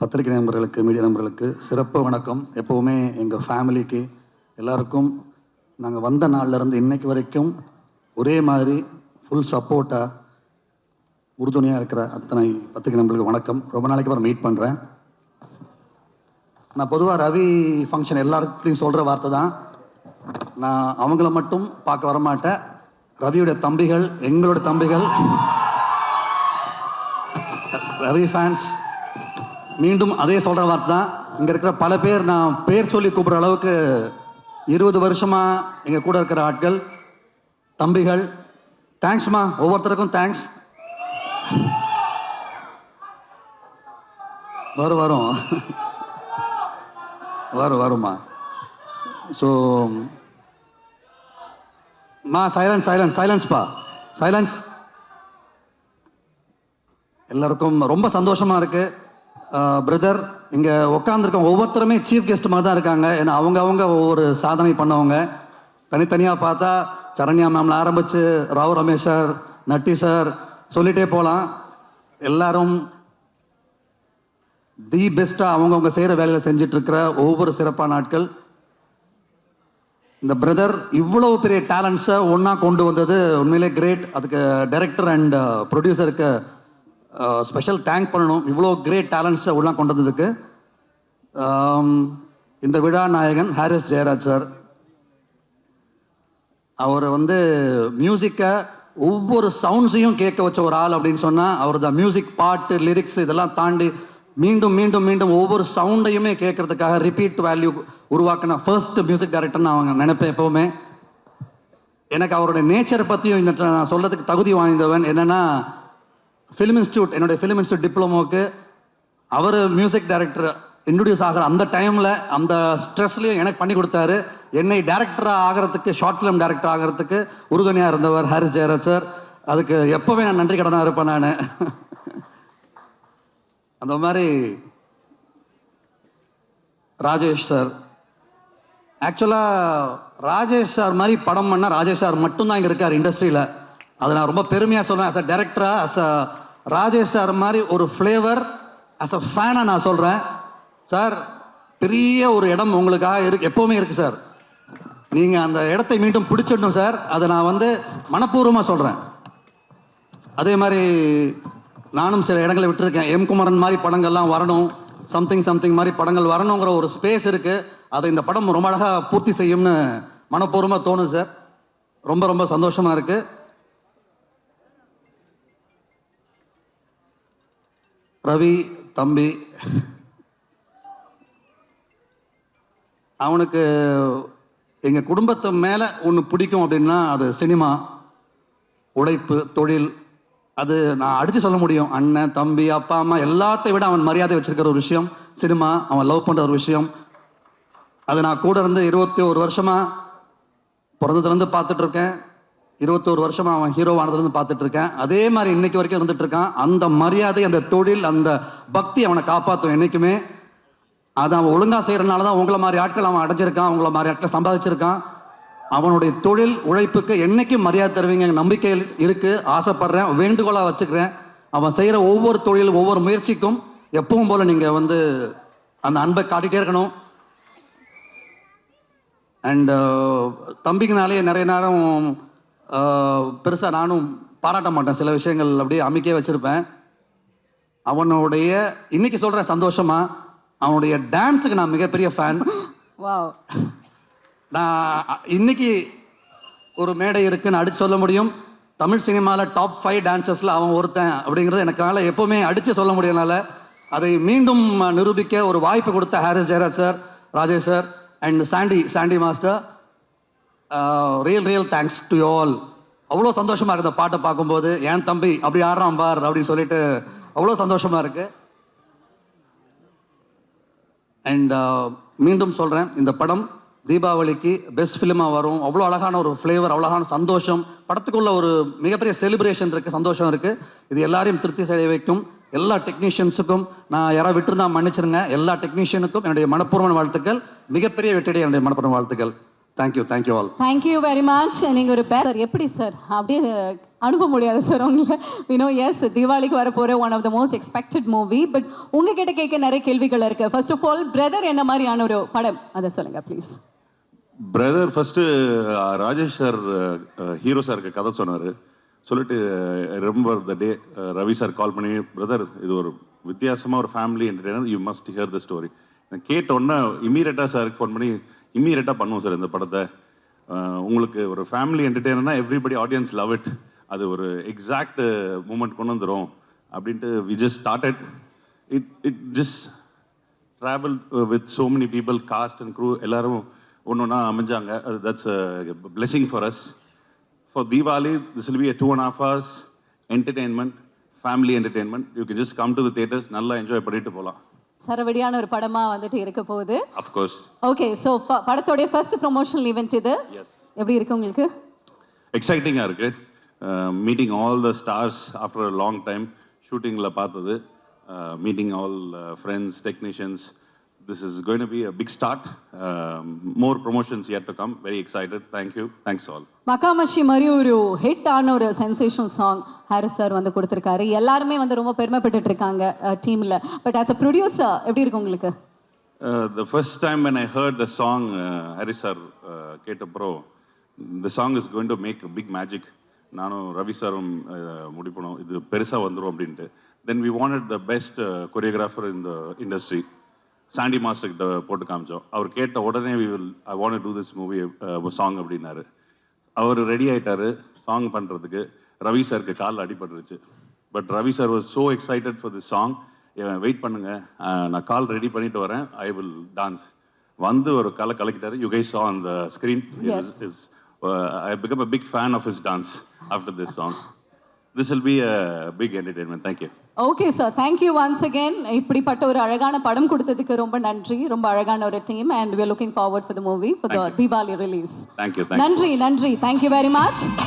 பத்திரிகை நண்பர்களுக்கு மீடியா நண்பர்களுக்கு சிறப்பு வணக்கம். எப்போவுமே எங்கள் ஃபேமிலிக்கு எல்லாருக்கும் நாங்கள் வந்த நாள்லேருந்து இருந்து இன்னைக்கு வரைக்கும் ஒரே மாதிரி ஃபுல் சப்போர்ட்டாக உறுதுணையாக இருக்கிற அத்தனை பத்திரிகை நண்பர்களுக்கு வணக்கம். ரொம்ப நாளைக்கு அப்புறம் மீட் பண்ணுறேன் நான் பொதுவாக ரவி ஃபங்க்ஷன் எல்லாத்துலேயும் சொல்கிற வார்த்தை தான். நான் அவங்கள மட்டும் பார்க்க வரமாட்டேன். ரவியோட தம்பிகள் எங்களோட தம்பிகள் ரவி ஃபேன்ஸ் மீண்டும் அதே சொல்கிற வார்த்தை தான். இங்கே இருக்கிற பல பேர் நான் பேர் சொல்லி கூப்பிட்ற அளவுக்கு இருபது வருஷமாக எங்கள் கூட இருக்கிற ஆட்கள் தம்பிகள் தேங்க்ஸ்மா ஒவ்வொருத்தருக்கும் தேங்க்ஸ் வரும் வரும். வரும் வரும்மா. ஸோ மா சைலன்ஸ் சைலன்ஸ் சைலன்ஸ்ப்பா சைலன்ஸ் எல்லாருக்கும் ரொம்ப சந்தோஷமாக இருக்குது பிரதர் இங்கே உட்காந்துருக்க ஒவ்வொருத்தருமே சீஃப் கெஸ்ட் மாதிரி தான் இருக்காங்க. ஏன்னா அவங்க அவங்க ஒவ்வொரு சாதனை பண்ணவங்க. தனித்தனியாக பார்த்தா சரண்யா மேம்ல ஆரம்பித்து ராவ் ரமேஷ் சார் நட்டி சார் சொல்லிட்டே போகலாம் எல்லாரும் தி பெஸ்ட்டாக அவங்கவுங்க செய்கிற வேலையில் செஞ்சிட்ருக்கிற ஒவ்வொரு சிறப்பான நாட்கள் இந்த பிரதர் இவ்வளோ பெரிய டேலண்ட்ஸை ஒன்றா கொண்டு வந்தது உண்மையிலே கிரேட் அதுக்கு டைரக்டர் அண்ட் ப்ரொடியூசருக்கு ஸ்பெஷல் தேங்க் பண்ணணும். இவ்வளோ கிரேட் டேலண்ட்ஸை ஒன்றா கொண்டு வந்ததுக்கு இந்த விழா நாயகன் ஹாரிஸ் ஜெயராஜ் சார். அவர் வந்து மியூசிக்கை ஒவ்வொரு சவுண்ட்ஸையும் கேட்க வச்ச ஒரு ஆள் அப்படின்னு சொன்னால் அவர் தான் மியூசிக் பாட்டு லிரிக்ஸ் இதெல்லாம் தாண்டி மீண்டும் மீண்டும் மீண்டும் ஒவ்வொரு சவுண்டையுமே கேட்கறதுக்காக ரிப்பீட் வேல்யூ உருவாக்கின ஃபர்ஸ்ட் மியூசிக் டைரக்டர்னு அவங்க நினைப்பேன் எப்போவுமே. எனக்கு அவருடைய நேச்சரை பற்றியும் இந்த நான் சொல்கிறதுக்கு தகுதி வாய்ந்தவன் என்னென்னா ஃபிலிம் இன்ஸ்டியூட் என்னுடைய ஃபிலிம் இன்ஸ்டியூட் டிப்ளமோக்கு அவர் மியூசிக் டைரக்டர் இன்ட்ரடியூஸ் ஆகிற அந்த டைமில் அந்த ஸ்ட்ரெஸ்லையும் எனக்கு பண்ணி கொடுத்தாரு. என்னை டேரக்டராக ஆகிறதுக்கு ஷார்ட் ஃபிலிம் டேரக்டர் ஆகிறதுக்கு உறுதுணையாக இருந்தவர் ஹாரிஸ் ஜெயராஜ் சார். அதுக்கு எப்போவே நான் நன்றி கடனாக இருப்பேன் நான். அந்த மாதிரி ராஜேஷ் சார். ஆக்சுவலாக ராஜேஷ் சார் மாதிரி படம் பண்ணால் ராஜேஷ் சார் மட்டும்தான் இங்கே இருக்கார் இண்டஸ்ட்ரியில் அதை நான் ரொம்ப பெருமையாக சொல்கிறேன் அஸ் அ டேரக்டராக அஸ் அ ராஜேஷ் சார் மாதிரி ஒரு ஃப்ளேவர் அஸ் அ ஃபேனாக நான் சொல்கிறேன் சார் பெரிய ஒரு இடம் உங்களுக்காக இருக்கு எப்போவுமே இருக்குது சார் நீங்கள் அந்த இடத்தை மீண்டும் பிடிச்சிடணும் சார் அதை நான் வந்து மனப்பூர்வமாக சொல்கிறேன் அதே மாதிரி நானும் சில இடங்களை விட்டுருக்கேன். எம் குமரன் மாதிரி படங்கள்லாம் வரணும். சம்திங் சம்திங் மாதிரி படங்கள் வரணுங்கிற ஒரு ஸ்பேஸ் இருக்குது அதை இந்த படம் ரொம்ப அழகாக பூர்த்தி செய்யும்னு மனப்பூர்வமாக தோணும் சார் ரொம்ப ரொம்ப சந்தோஷமாக இருக்குது ரவி தம்பி. அவனுக்கு எங்கள் குடும்பத்து மேலே ஒன்று பிடிக்கும் அப்படின்னா அது சினிமா உழைப்பு தொழில். அது நான் அடித்து சொல்ல முடியும். அண்ணன் தம்பி அப்பா அம்மா எல்லாத்தையும் விட அவன் மரியாதை வச்சிருக்கிற ஒரு விஷயம். சினிமா அவன் லவ் பண்ணுற ஒரு விஷயம். அது நான் கூட இருந்து இருபத்தி ஒரு வருஷமாக பிறந்ததுலேருந்து பார்த்துட்ருக்கேன் இருபத்தோரு வருஷமா அவன் ஹீரோவானதுலேருந்து பார்த்துட்டு இருக்கேன் அதே மாதிரி இன்னைக்கு வரைக்கும் இருந்துட்டு இருக்கான் அந்த மரியாதை அந்த தொழில் அந்த பக்தி அவனை காப்பாற்றும் என்றைக்குமே அதை அவன் ஒழுங்காக செய்கிறனால தான் உங்களை மாதிரி ஆட்கள் அவன் அடைஞ்சிருக்கான் உங்களை மாதிரி ஆட்கள் சம்பாதிச்சிருக்கான். அவனுடைய தொழில் உழைப்புக்கு என்னைக்கும் மரியாதை தருவீங்க. நம்பிக்கை இருக்குது ஆசைப்படுறேன் வேண்டுகோளாக வச்சுக்கிறேன். அவன் செய்கிற ஒவ்வொரு தொழில் ஒவ்வொரு முயற்சிக்கும் எப்பவும் போல் நீங்கள் வந்து அந்த அன்பை காட்டிகிட்டே இருக்கணும். அண்டு uh, தம்பிக்குனாலே நிறைய நேரம் பெருசாக நானும் பாராட்ட மாட்டேன். சில விஷயங்கள் அப்படியே அமைக்கே வச்சிருப்பேன். அவனுடைய இன்னைக்கு சொல்கிறேன் சந்தோஷமா அவனுடைய டான்ஸுக்கு நான் மிகப்பெரிய ஃபேன் நான் இன்னைக்கு ஒரு மேடை இருக்குன்னு அடிச்சு சொல்ல முடியும். தமிழ் சினிமாவில் டாப் ஃபைவ் டான்சர்ஸில் அவன் ஒருத்தன் அப்படிங்கிறது எனக்கால எப்போவுமே அடித்து சொல்ல முடியனால அதை மீண்டும் நிரூபிக்க ஒரு வாய்ப்பு கொடுத்த Harris Jayaraj sir Rajesh sir and Sandy Sandy master real real thanks to all அவ்வளோ சந்தோஷமாக இருக்குது அந்த பாட்டை பார்க்கும்போது. என் தம்பி அப்படி ஆடுறான் பார் அப்படின்னு சொல்லிட்டு அவ்வளோ சந்தோஷமாக இருக்குது அண்ட் மீண்டும் சொல்கிறேன் இந்த படம் தீபாவளிக்கு பெஸ்ட் ஃபிலிமாக வரும். அவ்வளோ அழகான ஒரு ஃப்ளேவர் அழகான சந்தோஷம். படத்துக்குள்ள ஒரு மிகப்பெரிய செலிப்ரேஷன் இருக்குது சந்தோஷம் இருக்குது இது எல்லாரையும் திருப்தி செய்ய வைக்கும். எல்லா டெக்னீஷியன்ஸுக்கும் நான் யாராவது விட்டுருந்தா மன்னிச்சிருங்க. எல்லா டெக்னீஷியனுக்கும் என்னுடைய மனப்பூர்வமான வாழ்த்துக்கள். மிகப்பெரிய வெற்றியுடைய என்னுடைய மனப்பூர்வ வாழ்த்துக்கள். Thank you thank you all thank you very much நீங்க ஒரு சார் எப்படி சார்? அப்படியே அனுப்ப முடியாது சார் உங்களை. யூனோ எஸ் தீபாவளிக்கு வர போகிற one of the most expected movie but உங்ககிட்ட கேட்க நிறைய கேள்விகள் இருக்கு. ஃபர்ஸ்ட் ஆஃப் ஆல் பிரதர் என்ன மாதிரியான ஒரு படம்? அதை சொல்லுங்க please brother first Rajesh sir hero சாருக்கு கதை சொன்னார். சொல்லிட்டு ரொம்ப த டே ரவி சார் கால் பண்ணி பிரதர் இது ஒரு வித்தியாசமாக ஒரு family entertainer you must hear the story நான் கேட்ட உடனே இம்மீடியட்டாக சாருக்கு ஃபோன் பண்ணி இம்மீடியட்டாக பண்ணுவோம் சார் இந்த படத்தை. உங்களுக்கு ஒரு ஃபேமிலி என்டர்டெய்னர்னா எவ்ரிபடி ஆடியன்ஸ் லவ் இட் அது ஒரு எக்ஸாக்ட் மூமெண்ட் கொண்டு வந்துடும் அப்படின்ட்டு we just started it it just travel with so many people cast and crew எல்லாரும் ஒன்று ஒன்றா அமைஞ்சாங்க. அது that's blessing for us for Deepavali this will be two and half hours entertainment family entertainment you can just come to the theaters நல்லா enjoy பண்ணிட்டு போகலாம் சரவடியான ஒரு படமா வந்துட்டு இருக்க போகுது. அஃப்கோர்ஸ் ஓகே ஸோ படத்தோடைய ஃபர்ஸ்ட் ப்ரொமோஷனல் ஈவெண்ட் இது? எஸ் எப்படி இருக்கு உங்களுக்கு? எக்ஸைட்டிங்காக இருக்கு. Meeting all the stars after long time ஷூட்டிங்கில் பார்த்தது. Meeting all friends technicians this is going be a big start more promotions yet to come very excited thank you thanks all மக்காமஷி மாதிரி ஒரு ஹிட் ஆன ஒரு சென்சேஷனல் சாங் ஹாரிஸ் சார் வந்து கொடுத்துருக்காரு. எல்லாருமே வந்து ரொம்ப பெருமைப்பட்டுட்டு இருக்காங்க டீம்ல பட் ஆஸ் அ ப்ரொடியூசர் எப்படி இருக்கு உங்களுக்கு? Uh, the first time when I heard the song, uh, Harris sir uh, கேட்டப்போ the song is going to make a big magic. நானும் ரவி சாரும் முடிப்போம். இது பெருசாக வந்துடும் அப்படின்ட்டு. Then we wanted the best choreographer in the industry Sandy master கிட்ட போட்டு காமிச்சோம். அவர் கேட்ட உடனே we will I want to this movie song அப்படின்னாரு. அவர் ரெடி ஆயிட்டாரு சாங் பண்ணுறதுக்கு ரவி சாருக்கு காலில் அடிபட்டுருச்சு. But Ravi sir was so excited for this song wait பண்ணுங்க. நான் கால் ரெடி பண்ணிட்டு வரேன். ஐ வில் டான்ஸ் வந்து ஒரு கலை கலக்கிட்டாரு. You guys the screen. Yes. is I become a big fan of his dance after this song. This will be a big entertainment. Thank you. Okay sir thank you once again இப்படிப்பட்ட ஒரு அழகான படம் கொடுத்ததுக்கு ரொம்ப நன்றி. ரொம்ப அழகான ஒரு team and are looking forward for the movie for the Deepavali release you. நன்றி நன்றி. Thank you very much